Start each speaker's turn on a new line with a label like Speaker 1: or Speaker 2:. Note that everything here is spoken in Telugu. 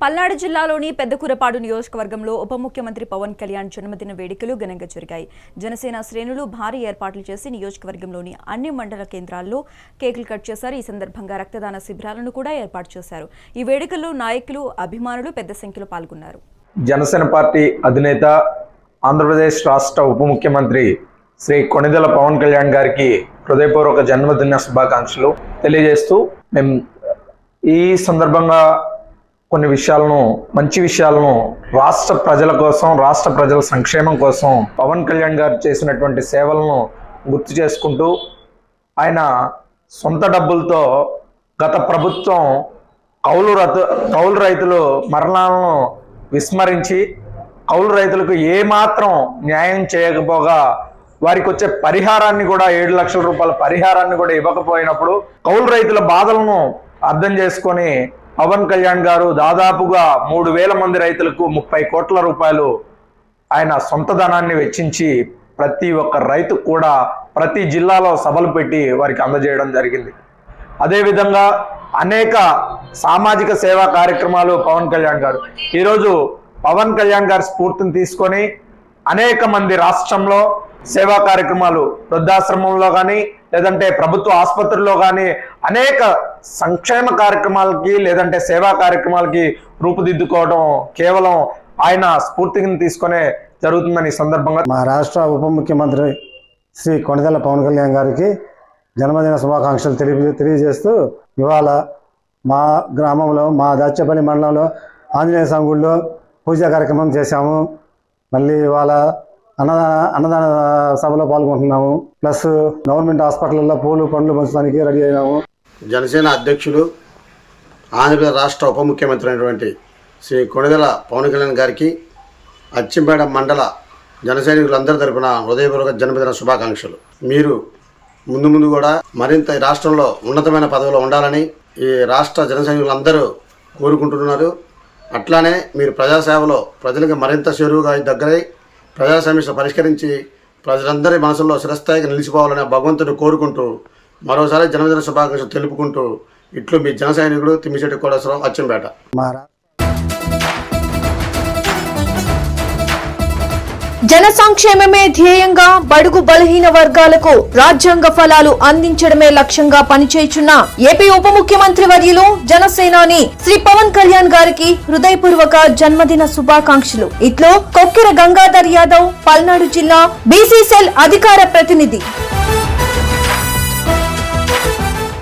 Speaker 1: పల్నాడు జిల్లాలోని పెద్దకూరపాడు నియోజకవర్గంలో ఉప ముఖ్యమంత్రి పవన్ కళ్యాణ్ జన్మదిన వేడుకలు ఘనంగా జరిగాయి. జనసేన శ్రేణులు భారీ ఏర్పాట్లు చేసి నియోజకవర్గంలోని అన్ని మండల కేంద్రాల్లో కేకులు కట్ చేశారు. ఈ సందర్భంగా రక్తదాన శిబిరాలను కూడా ఏర్పాటు చేశారు. ఈ వేడుకల్లో నాయకులు అభిమానులు పెద్ద సంఖ్యలో పాల్గొన్నారు.
Speaker 2: జనసేన పార్టీ అధినేత ఆంధ్రప్రదేశ్ రాష్ట్ర ఉప ముఖ్యమంత్రి శ్రీ కొణిదెల పవన్ కళ్యాణ్ గారికి హృదయపూర్వక జన్మదిన శుభాకాంక్షలు తెలియజేస్తూ మేము ఈ సందర్భంగా కొన్ని విషయాలను మంచి విషయాలను రాష్ట్ర ప్రజల కోసం రాష్ట్ర ప్రజల సంక్షేమం కోసం పవన్ కళ్యాణ్ గారు చేసినటువంటి సేవలను గుర్తు చేసుకుంటూ ఆయన సొంత డబ్బులతో గత ప్రభుత్వం కౌలు రతు కౌలు రైతులు మరణాలను విస్మరించి కౌలు రైతులకు ఏమాత్రం న్యాయం చేయకపోగా వారికి వచ్చే పరిహారాన్ని కూడా ఏడు లక్షల రూపాయల పరిహారాన్ని కూడా ఇవ్వకపోయినప్పుడు కౌలు రైతుల బాధలను అర్థం చేసుకొని పవన్ కళ్యాణ్ గారు దాదాపుగా మూడు వేల మంది రైతులకు ముప్పై కోట్ల రూపాయలు ఆయన సొంత ధనాన్ని వెచ్చించి ప్రతి ఒక్క రైతు కూడా ప్రతి జిల్లాలో సభలు పెట్టి వారికి అందజేయడం జరిగింది. అదేవిధంగా అనేక సామాజిక సేవా కార్యక్రమాలు పవన్ కళ్యాణ్ గారు. ఈరోజు పవన్ కళ్యాణ్ గారి స్ఫూర్తిని తీసుకొని అనేక మంది రాష్ట్రంలో సేవా కార్యక్రమాలు వృద్ధాశ్రమంలో కానీ లేదంటే ప్రభుత్వ ఆసుపత్రుల్లో కానీ అనేక సంక్షేమ కార్యక్రమాలకి లేదంటే సేవా కార్యక్రమాలకి రూపుదిద్దుకోవడం కేవలం ఆయన స్ఫూర్తిని తీసుకునే జరుగుతుందని సందర్భంగా
Speaker 3: మా రాష్ట్ర ఉప ముఖ్యమంత్రి శ్రీ కొణిదెల పవన్ కళ్యాణ్ గారికి జన్మదిన శుభాకాంక్షలు తెలియ తెలియజేస్తూ ఇవాళ మా గ్రామంలో మా దాచేపల్లి మండలంలో ఆంజనేయ స్వామి గుడిలో పూజా కార్యక్రమం చేశాము. మళ్ళీ ఇవాళ అన్నదాన అన్నదాన సభలో పాల్గొంటున్నాము. ప్లస్ గవర్నమెంట్ హాస్పిటల్లో పూలు పండ్లు పంచడానికి రెడీ అయినాము.
Speaker 4: జనసేన అధ్యక్షులు ఆంధ్రప్రదేశ్ రాష్ట్ర ఉప ముఖ్యమంత్రి అయినటువంటి శ్రీ కొణిదెల పవన్ కళ్యాణ్ గారికి అచ్చింపేట మండల జనసైనికులందరి తరపున హృదయపూర్వక జన్మదిన శుభాకాంక్షలు. మీరు ముందు ముందు కూడా మరింత రాష్ట్రంలో ఉన్నతమైన పదవిలో ఉండాలని ఈ రాష్ట్ర జనసైనికులందరూ కోరుకుంటున్నారు. అట్లానే మీరు ప్రజాసేవలో ప్రజలకు మరింత చేరువుగా దగ్గరై ప్రజా సమస్యలు పరిష్కరించి ప్రజలందరి మనసుల్లో శిరస్థాయికి నిలిచిపోవాలని భగవంతుడు కోరుకుంటూ మరోసారి జన్మదిన శుభాకాంక్షలు తెలుపుకుంటూ ఇట్లు మీ జన సైనికుడు తిమ్మిశెట్టి కోటేశ్వరరావు అచ్చంపేట.
Speaker 5: జన సంక్షేమమే ధ్యేయంగా బడుగు బలహీన వర్గాలకు రాజ్యాంగ ఫలాలు అందించడమే లక్ష్యంగా పనిచేయుచున్న ఏపీ ఉప ముఖ్యమంత్రి వర్యులు జనసేనాని శ్రీ పవన్ కళ్యాణ్ గారికి హృదయపూర్వక జన్మదిన శుభాకాంక్షలు. ఇట్లో కొక్కెర గంగాధర్ యాదవ్ పల్నాడు జిల్లా బీసీసెల్ అధికార ప్రతినిధి.